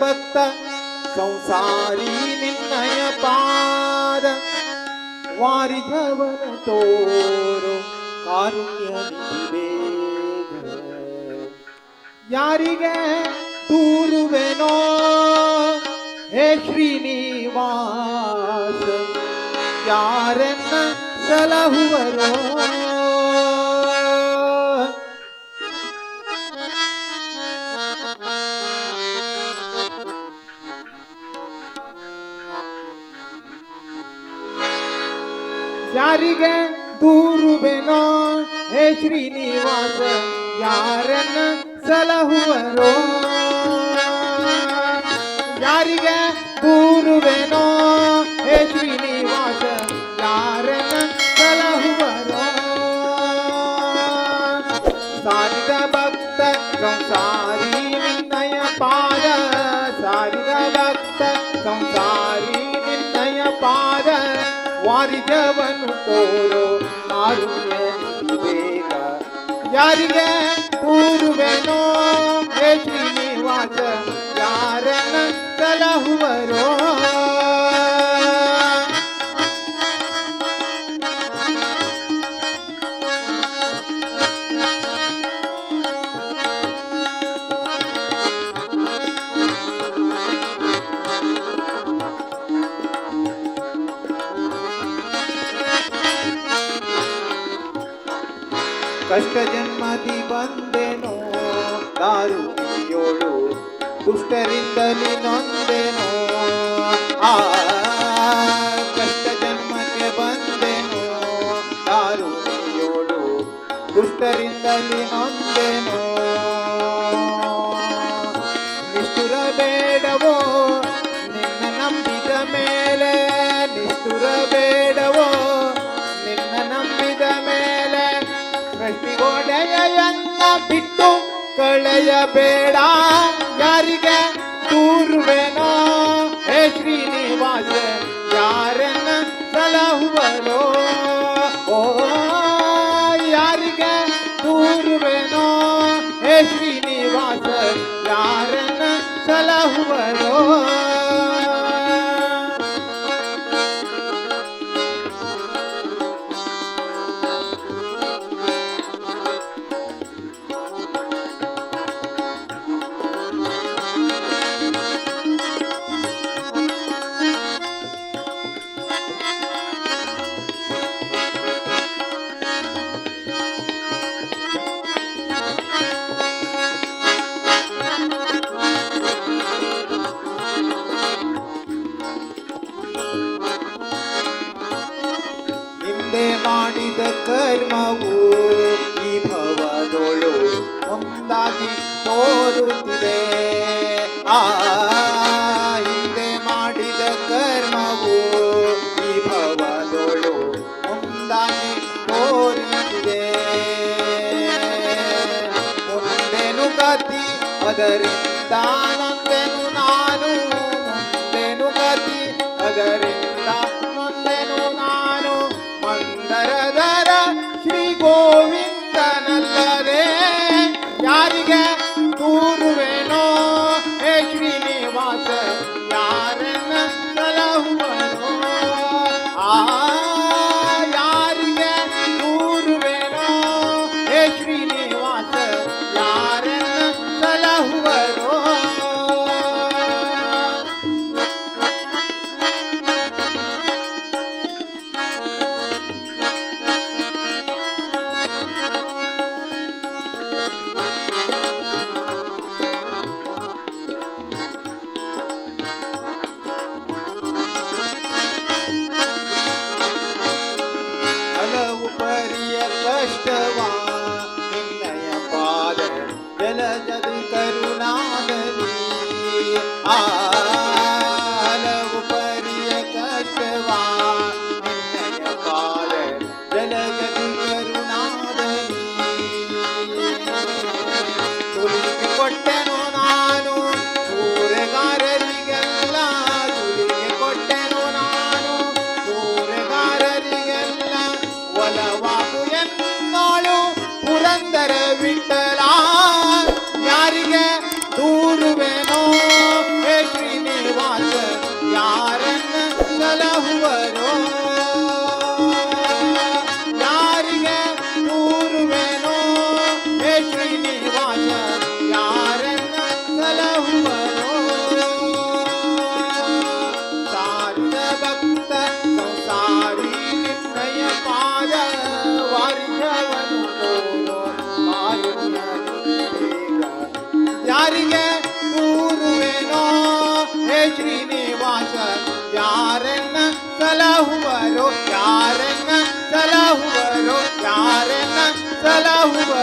ಭಕ್ತ ಸಂಸಾರಿ ನಿನ್ನಯ ಪಾದ. ವಾರಿಜವನ ತೋರು ಕಾರುಣ್ಯ ಯಾರಿಗೆ ತೂರುವೆನೋ? ಹೇ ಶ್ರೀನಿವಾಸ ಯಾರನ್ನ ಸಲಹುವರೋ? ಯಾರಿಗೆ ದೂರುವೆನೋ? ಹೇ ಶ್ರೀನಿವಾಸ ಯಾರನ್ನ ಸಲಹುವರೋ? ಯಾರಿಗೆ ದೂರುವೆನೋ? ವಾರಿಜವನು ತೋರೋ ಯಾರಿಗೆ ಕೂರುವೆನೋ ಶ್ರೀನಿವಾಸ ಕಷ್ಟ ಜನ್ಮದಿ ಬಂದೆನೋ ದಾರುಣಿಯೋಳು ದುಷ್ಟರಿಂದಲಿ ನೊಂದೆನೋ. ಆ ಕಷ್ಟ ಜನ್ಮಕ್ಕೆ ಬಂದೆನೋ ದಾರುಣಿಯೋಳು ದುಷ್ಟರಿಂದಲಿ ನೊಂದೆನೋ. ನಿಷ್ಠುರ ಬೇಡವೋ, ನಿನ್ನ ನಂಬಿದ ಮೇಲೆ ನಿಷ್ಠುರ ಬೇಡವೋ ಕಳೆಯಬೇಡ ಯಾರಿಗೆ ಕರ್ಮವು ಈ ಭವದೊಳು ಒಂದಾಗಿ ತೋರುತ್ತಿದೆ ಆ, ಹಿಂದೆ ಮಾಡಿದ ಕರ್ಮವು ಈ ಭವದೊಳು ಒಂದಾಗಿ ತೋರುತ್ತಿದೆ ಮುಂದೆನು ಗತಿ ಅದರಿಂದ ನೊಂದೆನು ਜਦ ਕਰੁ ಯಾರಿಗೆ ಕೂರುವೆನೋ? ಹೇ ಶ್ರೀನಿವಾಸ ಯಾರನ್ನ ಸಲಹುವರು? ಯಾರನ್ನ ಸಲಹುವರು? ಯಾರನ್ನ ಸಲಹುವರು?